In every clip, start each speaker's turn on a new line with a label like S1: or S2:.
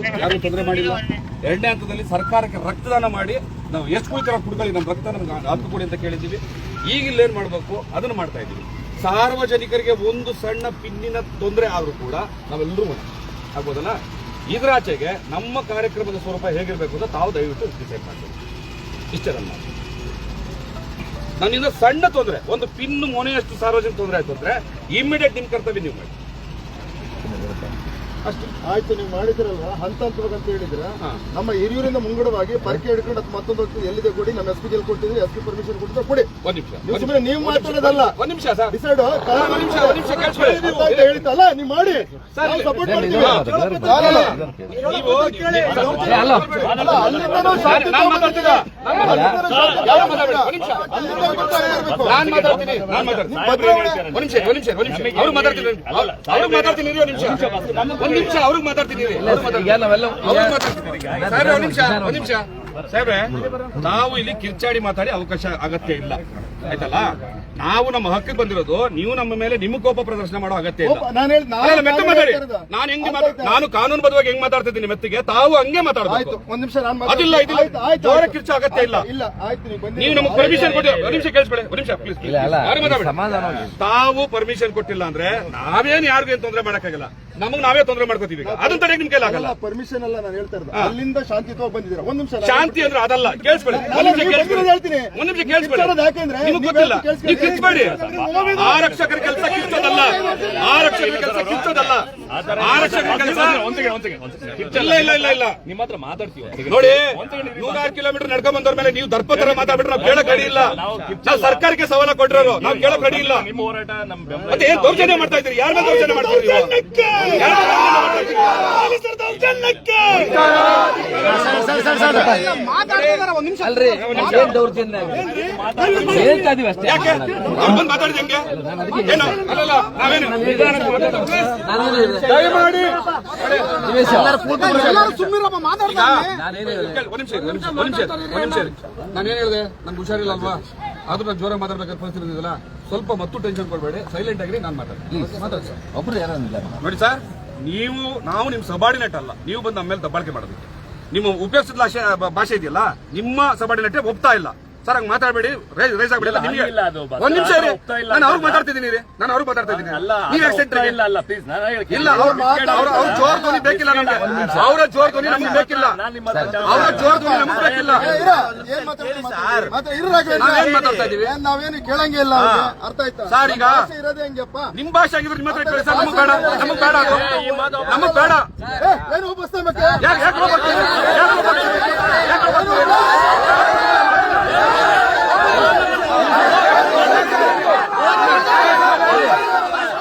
S1: ಯಾರು ತೊಂದರೆ ಮಾಡಿಲ್ಲ. ಎರಡನೇ ಹಂತದಲ್ಲಿ ಸರ್ಕಾರಕ್ಕೆ ರಕ್ತದಾನ ಮಾಡಿ ನಾವು ಎಷ್ಟು ಕುಳಿತರ ಕುಡ್ಕೊಳ್ಳಿ, ನಮ್ಮ ರಕ್ತ ನಮ್ಗೆ ಕೊಡಿ ಅಂತ ಕೇಳಿದ್ದೀವಿ. ಈಗ ಏನ್ ಮಾಡಬೇಕು? ಅದನ್ನು ಮಾಡ್ತಾ ಇದ್ದೀವಿ. ಸಾರ್ವಜನಿಕರಿಗೆ ಒಂದು ಸಣ್ಣ ಪಿನ್ನಿನ ತೊಂದರೆ ಆದರೂ ಕೂಡ ನಾವೆಲ್ಲರೂ ಆಗ್ಬೋದಲ್ಲ? ಇದರಾಚೆಗೆ ನಮ್ಮ ಕಾರ್ಯಕ್ರಮದ ಸ್ವರೂಪ ಹೇಗಿರಬೇಕು ಅಂತ ತಾವು ದಯವಿಟ್ಟು ಡಿಸೈಡ್ ಮಾಡ್ತೀವಿ ಇಷ್ಟೇ ನನ್ನ. ನನ್ನಿಂದ ಸಣ್ಣ ತೊಂದರೆ, ಒಂದು ಪಿನ್ ಮೊನೆಯಷ್ಟು ಸಾರ್ವಜನಿಕ ತೊಂದರೆ ಆಯ್ತು ಅಂದ್ರೆ ಇಮಿಡಿಯೇಟ್ ನಿಮ್ಮ ಕರ್ತವ್ಯ ನೀವು ಮಾಡಿ. ಅಷ್ಟೇ.
S2: ಆಯ್ತು ನೀವು ಮಾಡಿದ್ರಲ್ಲ ಹಂತ ಹಂತವಾಗಿ ಅಂತ ಹೇಳಿದ್ರ. ನಮ್ಮ ಹಿರಿಯೂರಿಂದ ಮುಂಗಡವಾಗಿ ಪರ್ಕೆ ಹಿಡ್ಕೊಂಡು ಅದು ಮತ್ತೊಂದು ಹೋಗ್ತದೆ ಎಲ್ಲಿದೆ ಕೊಡಿ ನಮ್ಮ ಎಸ್ ಪಿ ಕೊಟ್ಟಿದ್ರಿ ಎಸ್ ಪಿ ಪರ್ಮಿಷನ್ ಕೊಟ್ಟಿದ್ರೆ ಕೊಡಿ.
S1: ಒಂದ್ ನಿಮಿಷ.
S2: ನೀವು ಸುಮ್ಮನೆ ನೀವು ಮಾತಾಡೋದಲ್ಲ.
S1: ಒಂದ್ ನಿಮಿಷ ಸರ್.
S2: ಡಿಸೈಡ್
S1: ಒಂದ್ ನಿಮಿಷ ಒಂದ್ ನಿಮಿಷ ಕೇಳಿಸ್ಕೊಳ್ಳಿ.
S2: ಹೇಳಿದ್ದಲ್ಲ ನೀವು ಮಾಡಿ ಸಪೋರ್ಟ್ ಮಾಡ್ತೀವಿ.
S1: ಅವ್ರು ಮಾತಾಡ್ತೀನಿ. ನಿಮಿಷ. ಒಂದ್ ನಿಮಿಷ ಅವ್ರಿಗೆ ಮಾತಾಡ್ತಿದ್ದೀವಿ. ನಿಮಿಷ ಒಂದ್ ನಿಮಿಷ. ಸಾಹೇಬ್ರೆ ನಾವು ಇಲ್ಲಿ ಕಿರ್ಚಾಡಿ ಮಾತಾಡಿ ಅವಕಾಶ ಅಗತ್ಯ ಇಲ್ಲ. ಆಯ್ತಲ್ಲ? ನಾವು ನಮ್ಮ ಹಕ್ಕಿಗೆ ಬಂದಿರೋದು ನೀವು ನಮ್ಮ ಮೇಲೆ ನಿಮ್ಮ ಕೋಪ ಪ್ರದರ್ಶನ ಮಾಡೋ ಅಗತ್ಯ ಇಲ್ಲ. ಮೆತ್ತ ಮಾತಾಡಿ. ನಾನು ಹೆಂಗೆ ನಾನು ಕಾನೂನು ಬದವಾಗಿ ಹೆಂಗ್ ಮಾತಾಡ್ತಿದ್ದೀನಿ ಮೆತ್ತಿಗೆ? ತಾವು ಹಂಗೆ
S2: ಆಯ್ತು
S1: ಮಾತಾಡ್ಬೇಕು
S2: ಒಂದ್ ನಿಮಿಷ ನಾನು
S1: ಅದಿಲ್ಲ, ಇದಿಲ್ಲ. ಜೋರ ಅಗತ್ಯ ಇಲ್ಲ.
S2: ಇಲ್ಲ ಆಯ್ತು ನೀವು ಬಂದಿದ್ದೀರಿ.
S1: ನೀವು ನಮಗೆ ಪರ್ಮಿಷನ್ ಕೊಟ್ಟಿಲ್ಲ ಒಂದ್ ನಿಮಿಷ ಕೇಳಿಸ್ಬೇಡಿ ಒಂದ್ ನಿಮಿಷ ಪ್ಲೀಸ್ ತಾವು ಪರ್ಮಿಷನ್ ಕೊಟ್ಟಿಲ್ಲ ಅಂದ್ರೆ ನಾವೇನು ಯಾರಿಗೂ ಏನ್ ತೊಂದರೆ ಮಾಡಕ್ಕಾಗಲ್ಲ. ನಮಗ್ ನಾವೇ ತೊಂದರೆ ಮಾಡ್ಕೋತೀವಿ ಅದನ್ನ ತಡೆಯಕ್ ನಿಮ್ ಕೈಲಾಗಲ್ಲ
S2: ಅಲ್ಲ ಪರ್ಮಿಷನ್ ಅಲ್ಲ ನಾನು ಹೇಳ್ತಾ ಇರೋದು. ಅಲ್ಲಿಂದ ಶಾಂತಿಯುತವಾಗಿ ಬಂದಿದ್ದೀರಾ? ಒಂದ್ ನಿಮಿಷ
S1: ಶಾಂತಿ ಅಂದ್ರೆ ಅದಲ್ಲ. ಕೇಳಿಸ್ಬೇಡಿ ಒಂದ್ ನಿಮಿಷ
S2: ಹೇಳ್ತೀನಿ.
S1: ಒಂದ್ ನಿಮಿಷ
S2: ಯಾಕೆಂದ್ರೆ
S1: ನಿಮ್ಗೆ
S2: ನೀವು
S1: ಗೊತ್ತಿಲ್ಲ. ನೀವು ಕಿರ್ಚ್ಬೇಡಿ ಆರಕ್ಷಕರ ಕೆಲಸ ಕಿಚ್ಚೋದಲ್ಲ. ಆರಕ್ಷಕರ ಕೆಲಸ ಕಿಚ್ಚೋದಲ್ಲ. ಆರಕ್ಷಕರ ಕೆಲಸ ಇಲ್ಲ ಇಲ್ಲ ಇಲ್ಲ ಇಲ್ಲ.
S3: ನಿಮ್ಮ ಹತ್ರ ಮಾತಾಡ್ತೀವಿ
S1: ನೋಡಿ ನೂರಾರು ಕಿಲೋಮೀಟರ್ ನಡ್ಕೊಂಡ್ ಬಂದವ್ರ ಮೇಲೆ ನೀವು ದರ್ಪ ತರ ಮಾತಾಡ್ಬಿಟ್ರೆ ನಾವು ಕೇಳಕ್ ರೆಡಿ ಇಲ್ಲ. ನಾವು ಸರ್ಕಾರಕ್ಕೆ ಸವಾಲ ಕೊಟ್ಟಿರೋರು ನಾವು ಕೇಳಕ್ ರೆಡಿ ಇಲ್ಲ.
S3: ನಿಮ್ಮ ಹೋರಾಟ ನಮ್ಮ ಬೆಂಬಲ
S1: ಮತ್ತೆ ಏನ್ ದೌರ್ಜನ್ಯ ಮಾಡ್ತಾ ಇದ್ದೀರಿ? ಯಾರ ಮೇಲೆ ದೌರ್ಜನ್ಯ ಮಾಡ್ತಾ ಇದ್ದೀರಿ
S4: ಅಲ್ರಿ ಏನ್ ದೌರ್ಜನ್ಯ ಅಷ್ಟೇ
S1: ದಯಮಾಡಿ.
S4: ನಾನೇನ್ ಹೇಳಿದೆ?
S1: ನಮ್ಗೆ ಹುಷಾರಿಲ್ಲ ಅಲ್ವಾ? ಆದ್ರೂ ನಾನು ಜೋರ ಮಾತಾಡ್ಬೇಕಾದ ಪರಿಸ್ಥಿತಿ ಸ್ವಲ್ಪ ಮತ್ತು ಟೆನ್ಷನ್ ಕೊಡಬೇಡಿ. ಸೈಲೆಂಟ್ ಆಗಿ ನಾನು ಮಾತಾಡ್ತೀನಿ. ಮಾತಾಡಿ ಸರ್
S4: ಒಬ್ರು ಯಾರು ಇದ್ದಾರೆ
S1: ನೋಡಿ ಸರ್ ನೀವು ನಾವು ನಿಮ್ಮ ಸಬಾರ್ಡಿನೇಟ್ ಅಲ್ಲ. ನೀವು ಬಂದು ನಮ್ಮ ಮೇಲೆ ದಬ್ಬಾಳಿಕೆ ಮಾಡೋದಕ್ಕೆ. ನಿಮ್ಮ ಉಪಯೋಗಿಸಿದ ಭಾಷೆ ಭಾಷೆ ಇದೆಯಲ್ಲ ನಿಮ್ಮ ಸಬಾರ್ಡಿನೇಟ್ ಒಪ್ತಾ ಇಲ್ಲ. ಸರ್ ಹಂಗ್ ಮಾತಾಡಬೇಡಿ. ರೈಸ್ ಆಗ್ಬಿಡಿಲ್ಲ ನಿಮಗೆ
S3: ಹಂಗಿಲ್ಲ
S1: ಒಂದ್ ನಿಮಿಷ ಇರಿ. ನಾನು ಅವ್ರಿಗೆ. ಮಾತಾಡ್ತಿದ್ದೀನಿ ರೀ ನಾನು ಅವ್ರಿಗೆ ಮಾತಾಡ್ತಿದ್ದೀನಿ
S3: ಅಲ್ಲ
S1: ನೀವು ಯಾಕೆ
S3: ಒಪ್ತಾ ಇಲ್ಲ ಅಲ್ಲ ಪ್ಲೀಸ್.
S1: ಇಲ್ಲ ಅವ್ರ ಅವ್ರ ಅವ್ರ ಜೋರ್ ಧ್ವನಿ ಬೇಕಿಲ್ಲ ನಮ್ಗೆ. ಅವರ ಜೋರ್ ಧ್ವನಿ ನಮ್ಗೆ ಬೇಕಿಲ್ಲ. ಅವರ ಜೋರ್ ಧ್ವನಿ ನಮ್ಗೆ ಬೇಕಿಲ್ಲ. ನಾವೇನ್ ಮಾತಾಡ್ತಾ ಇದೀವಿ?
S2: ನಾವೇನು ಕೇಳಂಗೆ ಇಲ್ಲ ಅರ್ಥ ಆಯ್ತಾ?
S1: ಸರ್, ಈಗ-
S2: ಇರೋದೇ ಹೆಂಗಪ್ಪ?
S1: ನಿಮ್ ಭಾಷೆ ಆಗಿದ್ರೆ ನಿಮ್ಮ ಹತ್ರ ಕೇಳಿ ಸರ್ ನಮಗ್ ಬೇಡ ನಮಗ್ ಬೇಡ ನಮಗ್ ಬೇಡ.
S2: ಏನು ಉಪಸ್ಥಾನ ಮತ್ತೆ?
S1: ಯಾಕೆ ಯಾಕೆ ಯಾಕೆ ಹೋಗ್ಬರ್ತೀರಿ ಯಾಕೆ ಹೋಗ್ಬರ್ತೀರಿ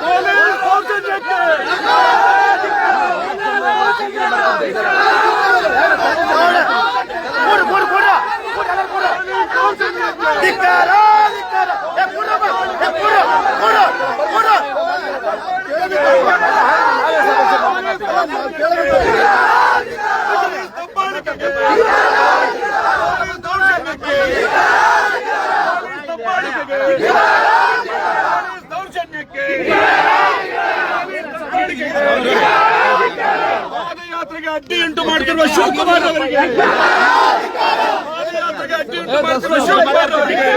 S1: ಪೊಲೀಸ್ ದೌರ್ಜನ್ಯಕ್ಕೆ! ದಬ್ಬಾಳಿಕೆಗೆ! ಪೊಲೀಸ್ ದೌರ್ಜನ್ಯಕ್ಕೆ! ಪೊಲೀಸ್ ದಬ್ಬಾಳಿಕೆಗೆ! ಪೊಲೀಸ್ ದೌರ್ಜನ್ಯಕ್ಕೆ! ಪಾದಯಾತ್ರೆಗೆ ಅಡ್ಡಿ ಉಂಟು ಮಾಡ್ತಿರುವ ಶಿವಕುಮಾರ್ ಅವರಿಗೆ. ಪಾದಯಾತ್ರೆಗೆ ಅಡ್ಡಿ ಉಂಟು ಮಾಡ್ತಿರುವ ಶಿವಕುಮಾರ್ ಅವರಿಗೆ.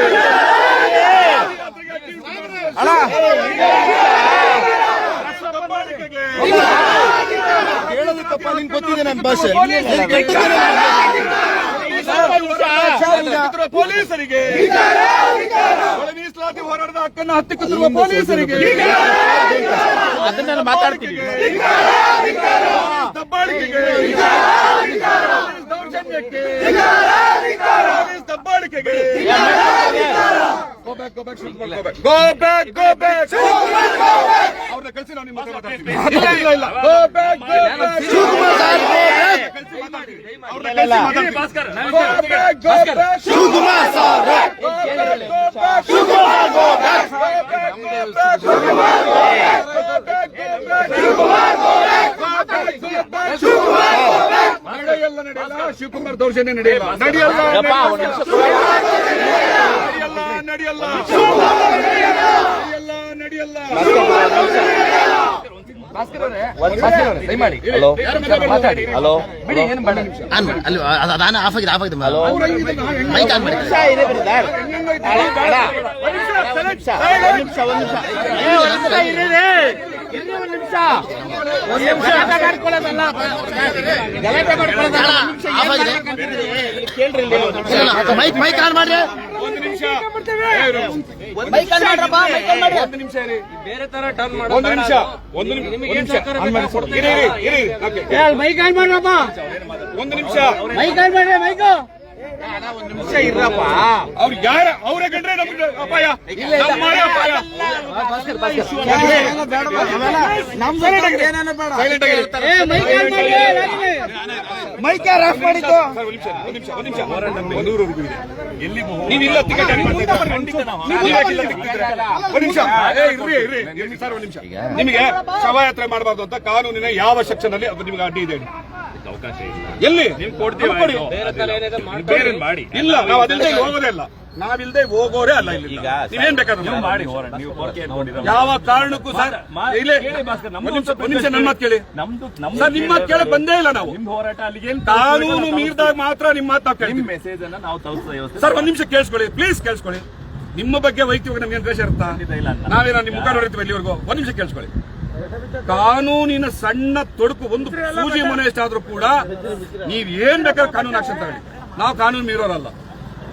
S2: ನಿಂಗೆ ಗೊತ್ತಿದೆ ನನ್ನ ಭಾಷೆ.
S1: ಪೊಲೀಸರಿಗೆ. ಒಳ ಮೀಸಲಾತಿ ಹೋರಾಟದ ಹಕ್ಕನ್ನು ಹತ್ತಿಕ್ಕುತ್ತಿರುವ ಪೊಲೀಸರಿಗೆ.
S4: ಅದನ್ನೆಲ್ಲ ಮಾತಾಡ್ತೀವಿ
S1: ಅವ್ರನ್ನ ಕಳಿಸಿ ನಾವು ನಿಮ್ಮ ಮಾತಾಡ್ತೀವಿ. ಇಲ್ಲ ಇಲ್ಲ. ದೌರ್ಜನ್ಯ ನಡೆಯಲ್ಲ. ನಡೆಯಲ್ಲ ನಡೆಯಲ್ಲ. ನಡೆಯಲ್ಲ
S4: ಹಲೋ ಮಾತಾಡಿ ಹಲೋ ಬಿಡಿ ಏನು ಬೇಡ.
S5: ಆನ್ ಮಾಡಿ ಅಲ್ಲಿ ಆಫ್ ಆಗಿದೆ ಆಫ್ ಆಗಿದೆ ಮೈಕ್ ಆನ್ ಮಾಡಿ. ಆಗಿದೆ ಮೈಕ್ ಮೈಕ್ ಆನ್ ಮಾಡ್ರಿ
S1: ಒಂದು ನಿಮಿಷ.
S5: ಮೈಕ್ ಆನ್ ಮಾಡ್ರಪ್ಪ ಮೈಕ್ ಆನ್ ಮಾಡ್ರಿ
S1: ಒಂದು ನಿಮಿಷ ರೀ
S3: ಬೇರೆ ತರ ಟರ್ನ್
S1: ಒಂದು ನಿಮಿಷ ಒಂದು ನಿಮಿಷ ಒಂದು ನಿಮಿಷ ಇರಿ ಇರಿ.
S5: ಮೈಕ್ ಆನ್ ಮಾಡ್ರಪ್ಪ.
S1: ಒಂದು ನಿಮಿಷ.
S5: ಮೈಕ್ ಆನ್ ಮಾಡ್ರಿ ಮೈಕ್
S1: ಅವ್ರು ಯಾರ ಅವರೇ ಕಂಡ್ರೆ ನಮ್ಗೆ ಅಪಾಯ ನಮ್ಮವರೇ ಅಪಾಯ Silent ಆಗಿರಿ.
S5: ಮೈಕ್ ಆಫ್ ಮಾಡಿದ್ದು
S1: ಸರ್, ಒಂದ್ ನಿಮಿಷ, ಒಂದ್ ನಿಮಿಷ, ಒಂದ್ ನಿಮಿಷ. ಒಂದೂರವರೆಗೂ ಇದೆ. ನೀವಿಲ್ಲ ಟಿಕೆಟ್ ಹಾಕಿ ಬರ್ತಿದ್ದೀರಾ? ನೀವು ಯಾಕಿಲ್ಲ ತಿಕ್ತಿದ್ದೀರಾ? ಒಂದ್ ನಿಮಿಷ ಏ, ಇರ್ರಿ, ಇರ್ರಿ, ಇರ್ರಿ, ಸರ್, ಒಂದ್ ನಿಮಿಷ. ನಿಮಗೆ ಶವಯಾತ್ರೆ ಮಾಡಬಾರ್ದು ಅಂತ ಕಾನೂನಿನ ಯಾವ ಸೆಕ್ಷನ್ ಅಲ್ಲಿ ಅದು ನಿಮಗೆ ಅಡ್ಡಿ ಇದೆ ಹೇಳಿ?
S3: ಅವಕಾಶ ಇಲ್ಲ.
S1: ಎಲ್ಲಿ?
S3: ನಿಮ್ ಕೊಡ್ತೀವಿ ಬೇರೆ. ಮಾಡಿ.
S1: ಇಲ್ಲ ನಾವು ಅದಿಲ್ಲದೆ ಹೋಗೋದೇ ಇಲ್ಲ. ನಾವಿಲ್ದೆ ಹೋಗೋರೇ ಅಲ್ಲ ಇಲ್ಲಿ
S3: ಈಗ
S1: ನೀವೇನ್ ಬೇಕಾದ್ರೆ ಮಾಡಿ. ಯಾವ ಕಾರಣಕ್ಕೂ ಸರ್ ನಿಮಿಷ
S3: ಸ್ವಲ್ಪ
S1: ಒಂದ್ ನಿಮಿಷ ನನ್ನ ಮಾತು ಕೇಳಿ.
S3: ನಮ್ದು
S1: ಸರ್ ನಿಮ್ಮ ಮಾತು ಕೇಳಕ್ ಬಂದೇ ಇಲ್ಲ ನಾವು.
S3: ನಿಮ್ ಹೋರಾಟ ಅಲ್ಲಿಗೆ ಏನ್
S1: ಕಾನೂನು ಮೀರಿದಾಗ ಮಾತ್ರ ನಿಮ್ಮ ಮಾತು ನಾವು
S3: ನಿಮ್ ಮೆಸೇಜ್ ಅನ್ನ ನಾವು ತಲುಪಿಸ್ತೇವೆ ವ್ಯವಸ್ಥೆ
S1: ಸರ್ ಒಂದ್ ನಿಮಿಷ ಕೇಳಿಸ್ಕೊಳ್ಳಿ. ಪ್ಲೀಸ್ ಕೇಳಿಸ್ಕೊಳ್ಳಿ. ನಿಮ್ಮ ಬಗ್ಗೆ ವೈಯಕ್ತಿಕ ನಮ್ಗೆ ದ್ವೇಷ
S3: ಇಲ್ಲ.
S1: ನಾವೇನೋ ನಿಮ್ಮ ಮುಖ ನೋಡಿರ್ತೀವಿ ಇಲ್ಲಿವರೆಗೂ ಒಂದ್ ನಿಮಿಷ ಕೇಳಿಸ್ಕೊಳ್ಳಿ. ಕಾನೂನಿನ ಸಣ್ಣ ತೊಡಕು ಒಂದು ಸೂಜಿ ಮನೆ ಎಷ್ಟಾದ್ರೂ ಕೂಡ ನೀವ್ ಏನ್ ಬೇಕಾದ್ರೆ ಕಾನೂನು ಆಕ್ಷನ್ ತಗೊಳ್ಳಿ. ನಾವು ಕಾನೂನು ಮೀರೋರಲ್ಲ.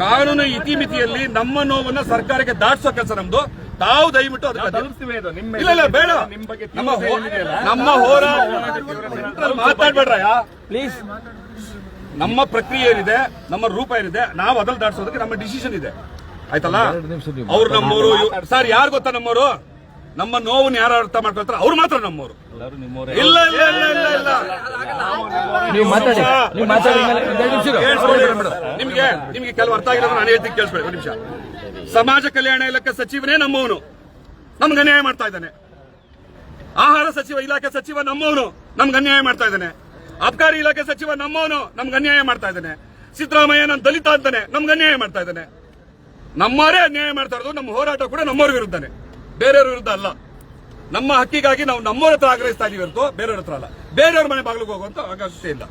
S1: ಕಾನೂನು ಇತಿಮಿತಿಯಲ್ಲಿ ನಮ್ಮ ನೋವನ್ನ ಸರ್ಕಾರಕ್ಕೆ ದಾಟಿಸೋ ಕೆಲಸ ನಮ್ದು. ತಾವು ದಯವಿಟ್ಟು ಇಲ್ಲ ಇಲ್ಲ ಬೇಡ. ನಮ್ಮ ಹೋರಾಟ ಮಾತಾಡ್ಬೇಡ್ರಯ್ಯ. ಪ್ಲೀಸ್ ನಮ್ಮ ಪ್ರಕ್ರಿಯೆ ಏನಿದೆ ನಮ್ಮ ರೂಪ ಏನಿದೆ ನಾವು ಅದಲ್ ದಾಟಿಸೋದಕ್ಕೆ ನಮ್ಮ ಡಿಸಿಷನ್ ಇದೆ. ಆಯ್ತಲ್ಲ? ಅವ್ರು ನಮ್ಮವರು ಸರ್ ಯಾರು ಗೊತ್ತಾ ನಮ್ಮವರು ನಮ್ಮ ನೋವನ್ನು ಯಾರು ಅರ್ಥ ಮಾಡ್ಕೊಳ್ತಾರೆ ಅವ್ರು ಮಾತ್ರ ನಮ್ಮವರು.
S3: ಎಲ್ಲರೂ ನಿಮ್ಮವರೇ.
S1: ಇಲ್ಲ ಇಲ್ಲ ಇಲ್ಲ ಇಲ್ಲ ಇಲ್ಲ
S4: ನೀವು ಮಾತಾಡಿ ನೀವು ಮಾತಾಡಿ ಮೇಲೆ ಎರಡು ನಿಮಿಷ ಇರು.
S1: ಕೇಳಿಸ್ಕೊಳ್ಳಿ ನಿಮ್ಗೆ ನಿಮ್ಗೆ ಕೆಲವು ಅರ್ಥ ಆಗಿಲ್ಲ ನಾನು ಹೇಳ್ತೀನಿ ಕೇಳಿಸ್ಬೇಕು ಒಂದು ನಿಮಿಷ. ಸಮಾಜ ಕಲ್ಯಾಣ ಇಲಾಖೆ ಸಚಿವನೇ ನಮ್ಮವನು. ನಮ್ಗೆ ಅನ್ಯಾಯ ಮಾಡ್ತಾ ಇದ್ದಾನೆ. ಆಹಾರ ಸಚಿವ ಇಲಾಖೆ ಸಚಿವ ನಮ್ಮವನು. ನಮ್ಗೆ ಅನ್ಯಾಯ ಮಾಡ್ತಾ ಇದ್ದಾನೆ. ಅಬ್ಕಾರಿ ಇಲಾಖೆ ಸಚಿವ ನಮ್ಮವನು. ನಮ್ಗೆ ಅನ್ಯಾಯ ಮಾಡ್ತಾ ಇದ್ದಾನೆ. ಸಿದ್ದರಾಮಯ್ಯ ನಾನು ದಲಿತ ಅಂತಾನೆ. ನಮ್ಗೆ ಅನ್ಯಾಯ ಮಾಡ್ತಾ ಇದ್ದಾನೆ. ನಮ್ಮವರೇ ಅನ್ಯಾಯ ಮಾಡ್ತಾ ಇರೋದು ನಮ್ಮ ಹೋರಾಟ ಕೂಡ ನಮ್ಮವ್ರ ವಿರುದ್ಧನೇ. ಬೇರೆಯವ್ರ ವಿರುದ್ಧ ಅಲ್ಲ. ನಮ್ಮ ಹಕ್ಕಿಗಾಗಿ ನಾವು ನಮ್ಮವ್ರ ಹತ್ರ ಆಗ್ರಹಿಸ್ತಾ ಇದೀವಿ ಹೊರತು ಬೇರೆಯವ್ರ ಹತ್ರ ಅಲ್ಲ. ಬೇರೆಯವ್ರ ಮನೆ ಬಾಗಿಲಿಗೆ ಹೋಗುವಂತ ಅವಕಾಶ ಇಲ್ಲ.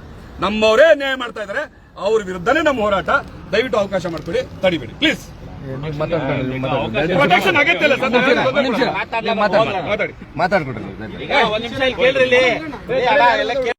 S1: ನಮ್ಮವರೇ ನ್ಯಾಯ ಮಾಡ್ತಾ ಇದ್ದಾರೆ ಅವ್ರ ವಿರುದ್ಧನೇ ನಮ್ಮ ಹೋರಾಟ. ದಯವಿಟ್ಟು ಅವಕಾಶ ಮಾಡ್ಕೊಡಿ ತಡಿಬೇಡಿ. ಪ್ಲೀಸ್. ಪ್ರೊಟೆಕ್ಷನ್ ಅಗತ್ಯ ಇಲ್ಲ ಸರ್.
S4: ಮಾತಾಡ್ಕೊಡ್ರಿ.